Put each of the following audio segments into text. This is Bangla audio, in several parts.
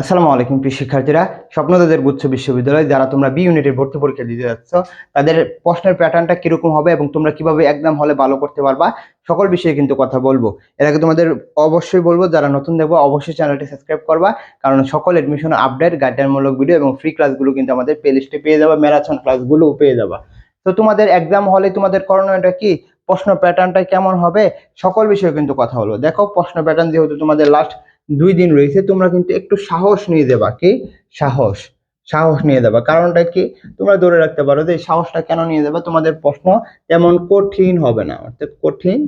আসসালামু আলাইকুম, প্রিয় শিক্ষার্থীরা। স্বপ্নদাদের গুচ্ছ বিশ্ববিদ্যালয়, যারা তোমরা বি ইউনিটের ভর্তি পরীক্ষা দিতে যাচ্ছ, তাদের প্রশ্নের প্যাটার্নটা কীরকম হবে এবং তোমরা কীভাবে একদম হলে ভালো করতে পারবা, সকল বিষয়ে কিন্তু কথা বলব। এর আগে তোমাদের অবশ্যই বলব, যারা নতুন দেখব, অবশ্যই চ্যানেলটি সাবস্ক্রাইব করবা, কারণ সকল এডমিশন আপডেট গাইডলাইনমূলক ভিডিও এবং ফ্রি ক্লাসগুলো কিন্তু আমাদের প্লে লিস্টে পেয়ে যাবা ম্যারাথন ক্লাসগুলোও পেয়ে যাবা। তো তোমাদের এক্সাম হলে তোমাদের করণীয়টা কি? প্রশ্ন প্যাটার্নটা কেমন হবে? সকল বিষয়ে কিন্তু কথা হলো দেখো, প্রশ্ন প্যাটার্ন যেহেতু তোমাদের লাস্ট দুই দিন রয়েছে, তোমরা কিন্তু একটু সাহস নিয়ে দেবা, কি? সাহস সাহস নিয়ে দেবা। কারণটা কি? তোমরা ধরে রাখতে পারো যে, সাহসটা কেন নিয়ে দেবা? তোমাদের প্রশ্ন তেমন কঠিন হবে না, অর্থাৎ কঠিন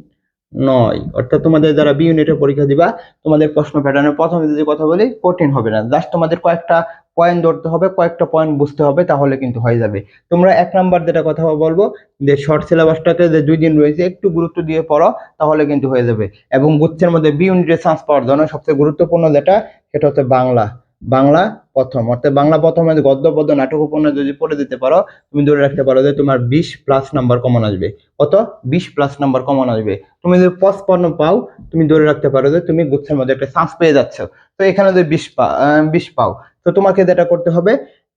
নয়। অর্থাৎ তোমাদের যারা বি ইউনিটের পরীক্ষা দিবা, তোমাদের প্রশ্ন প্যাটার্নের প্রথমে যদি কথা বলি, কঠিন হবে না। জাস্ট তোমাদের কয়েকটা পয়েন্ট ধরতে হবে, কয়েকটা পয়েন্ট বুঝতে হবে, তাহলে কিন্তু হয়ে যাবে। তোমরা এক নাম্বার যেটা কথা বলব, যে শর্ট সিলেবাসটাতে যে দুই দিন রয়েছে, একটু গুরুত্ব দিয়ে পড়ো, তাহলে কিন্তু হয়ে যাবে। এবং গুচ্ছের মধ্যে বি ইউনিটের চান্স পাওয়ার জন্য সবচেয়ে গুরুত্বপূর্ণ যেটা, সেটা হচ্ছে বাংলা। বাংলা প্রথম। অর্থাৎ বাংলা প্রথমে গদ্য, পদ্য, নাটক, উপন্যাস যদি পড়ে দিতে পারো, তুমি ধরে রাখতে পারো যে তোমার বিশ প্লাস নাম্বার কমন আসবে। কত? বিশ প্লাস নাম্বার কমন আসবে। তুমি যদি পঁচপান্ন পাও, তুমি ধরে রাখতে পারো যে তুমি গুচ্ছের মধ্যে একটা চান্স পেয়ে যাচ্ছ। তো এখানে যদি বিশ পা বিশ পাও, তো তোমাকে যেটা করতে হবে,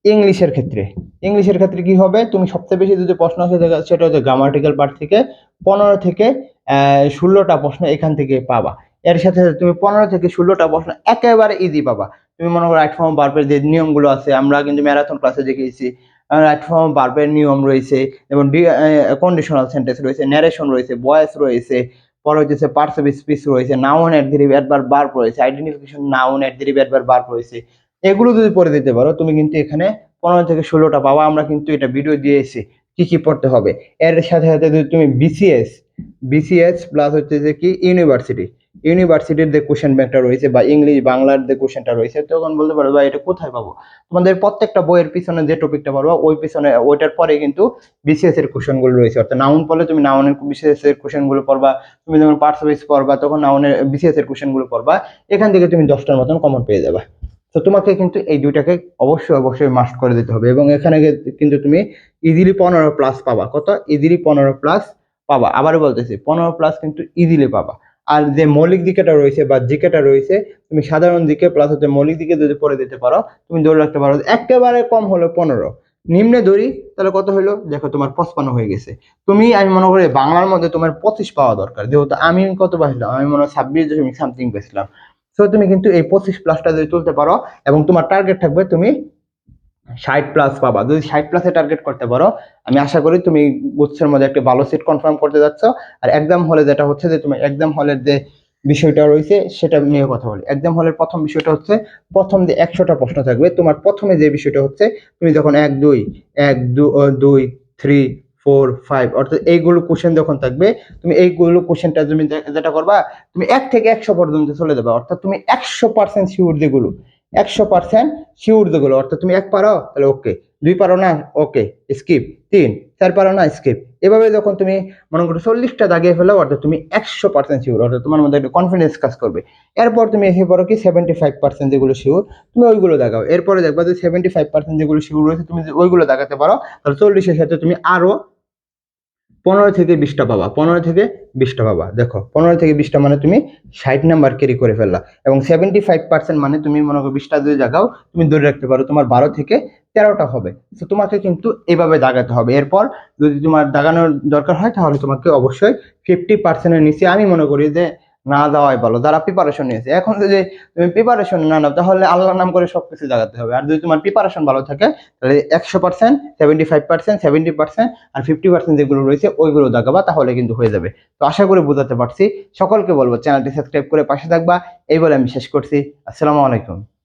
ইংলিশের ক্ষেত্রে। ইংলিশের ক্ষেত্রে কি হবে? তুমি সবচেয়ে বেশি যদি প্রশ্ন আসে, সেটা হচ্ছে গ্রামাটিক্যাল পার্ট থেকে পনেরো থেকে ষোলোটা প্রশ্ন এখান থেকে পাবা। এর সাথে সাথে তুমি পনেরো থেকে ষোলোটা প্রশ্ন একেবারে ইজি পাবা। তুমি মনে করো রাইট ফর্ম বার্বের যে নিয়মগুলো আছে, আমরা কিন্তু ম্যারাথন ক্লাসে দেখিয়েছি রাইট ফর্ম বার্বের নিয়ম রয়েছে এবং কন্ডিশনাল সেন্টেন্স রয়েছে ন্যারেশন রয়েছে ভয়েস রয়েছে, পরে হচ্ছে পার্টস অফ স্পিচ রয়েছে নাউন অ্যাডজেটিভ একবার ভার্ব রয়েছে আইডেন্টিফিকেশন নাউন অ্যাডজেটিভ একবার ভার্ব রয়েছে। এগুলো যদি পড়ে দিতে পারো, তুমি কিন্তু এখানে পনেরো থেকে ষোলোটা পাবা, আমরা কিন্তু এটা ভিডিও দিয়ে দিয়েছি কি কি পড়তে হবে। এর সাথে সাথে যদি তুমি বিসিএস বিসিএস প্লাস হচ্ছে যে কি ইউনিভার্সিটি ইউনিভার্সিটির যে কোশ্চেন ব্যাংকটা রয়েছে বা ইংলিশ বাংলার যে কোশ্চেনটা রয়েছে, তখন বলতে পারো বা এটা কোথায় পাবো? তোমাদের প্রত্যেকটা বইয়ের পিছনে যে টপিকটা পারব ওই পিছনে, ওইটার পরে কিন্তু বিসিএস এর কোশ্চেনগুলো রয়েছে। অর্থাৎ নাউন পড়লে তুমি নাউনের বিসিএস এর কোশ্চেনগুলো পড়বা, তুমি যখন পার্টস অফ পড়বা, তখন নাউনের বিসিএস এর কোশ্চেনগুলো পড়বা, এখান থেকে তুমি দশটার মতন কমন পেয়ে যাবে। তো তোমাকে কিন্তু এই দুইটাকে অবশ্যই অবশ্যই মাস্ট করে দিতে হবে এবং এখানে কিন্তু তুমি ইজিলি পনেরো প্লাস পাবা। কত? ইজিলি পনেরো প্লাস পাবা। আবারও বলতেছি, পনেরো প্লাস কিন্তু ইজিলি পাবা। আর যে মৌলিক দিকেটা রয়েছে বা জিকেটা রয়েছে, তুমি সাধারণ দিকে প্লাস হচ্ছে মৌলিক দিকে যদি পড়ে দিতে পারো, তুমি ধরে রাখতে পারো একেবারে কম হলো পনেরো। নিম্নে ধরি, তাহলে কত হলো? দেখো তোমার পঁচপান্ন হয়ে গেছে। তুমি, আমি মনে করি বাংলার মধ্যে তোমার পঁচিশ পাওয়া দরকার। যেহেতু আমি কত পাইছিলাম আমি মনে হয় ছাব্বিশ দশমিক সামথিং পেয়েছিলাম সো তুমি কিন্তু এই পঁচিশ প্লাসটা যদি তুলতে পারো এবং তোমার টার্গেট থাকবে তুমি ষাট প্লাস পাবা। যদি ষাট প্লাসে টার্গেট করতে পারো, আমি আশা করি তুমি গুচ্ছের মধ্যে একটা ভালো সিট কনফার্ম করতে যাচ্ছ। আর এক্সাম হলে যেটা হচ্ছে যে তুমি এক্সাম হলের যে বিষয়টা রয়েছে, সেটা নিয়ে কথা বলি। এক্সাম হলের প্রথম বিষয়টা হচ্ছে, প্রথম যে একশোটা প্রশ্ন থাকবে, তোমার প্রথমে যে বিষয়টা হচ্ছে, তুমি যখন এক, দুই এক দুই থ্রি ফোর ফাইভ অর্থাৎ এইগুলো কোশ্চেন যখন থাকবে, তুমি এইগুলো কোশ্চেনটা তুমি যেটা করবা, তুমি এক থেকে একশো পর্যন্ত চলে যাবে। অর্থাৎ তুমি একশো পার্সেন্ট শিওর যেগুলো একশো পার্সেন্ট শিওর যেগুলো, অর্থাৎ তুমি এক পারো, তাহলে ওকে দুই পারো না ওকে স্কিপ তিন, চার পারো না স্কিপ এভাবে যখন তুমি মনে করো চল্লিশটা দাগিয়ে ফেলো, অর্থাৎ তুমি একশো পার্সেন্ট শিওর অর্থাৎ তোমার মধ্যে একটা কনফিডেন্স কাজ করবে। এরপর তুমি এসে পড়ো কি সেভেন্টি ফাইভ পার্সেন্ট যেগুলো শিওর তুমি ওইগুলো দাগাও। এরপরে দেখবা যে সেভেন্টি ফাইভ পার্সেন্ট যেগুলো শিওর রয়েছে, তুমি ওইগুলো দাগাতে পারো, তাহলে চল্লিশের সাথে তুমি আরও পনেরো থেকে বিশটা পাবা পনেরো থেকে বিশটা পাবা দেখো, পনেরো থেকে বিশটা মানে তুমি ষাট নাম্বার ক্যারি করে ফেললা এবং সেভেন্টি ফাইভ পার্সেন্ট মানে তুমি মনে করো বিশটা দুই জায়গাও তুমি ধরে রাখতে পারো তোমার বারো থেকে তেরোটা হবে। তো তোমাকে কিন্তু এইভাবে দাগাতে হবে। এরপর যদি তোমার দাগানোর দরকার হয়, তাহলে তোমাকে অবশ্যই ফিফটি পার্সেন্টের নিচে আমি মনে করি যে না দেওয়াই ভালো। যারা প্রিপারেশন নিয়েছে। এখন যদি তুমি প্রিপারেশন না নাও, তাহলে আল্লাহর নাম করে সবকিছু জাগাতে হবে। আর যদি তোমার প্রিপারেশন ভালো থাকে, তাহলে একশো percent seventy five percent seventy percent আর ফিফটি পার্সেন্ট যেগুলো রয়েছে, ওইগুলো দাগাবা তাহলে কিন্তু হয়ে যাবে। তো আশা করি বোঝাতে পারছি। সকলকে বলব, চ্যানেলটি সাবস্ক্রাইব করে পাশে থাকবা। এই বলে আমি শেষ করছি। আসসালামু আলাইকুম।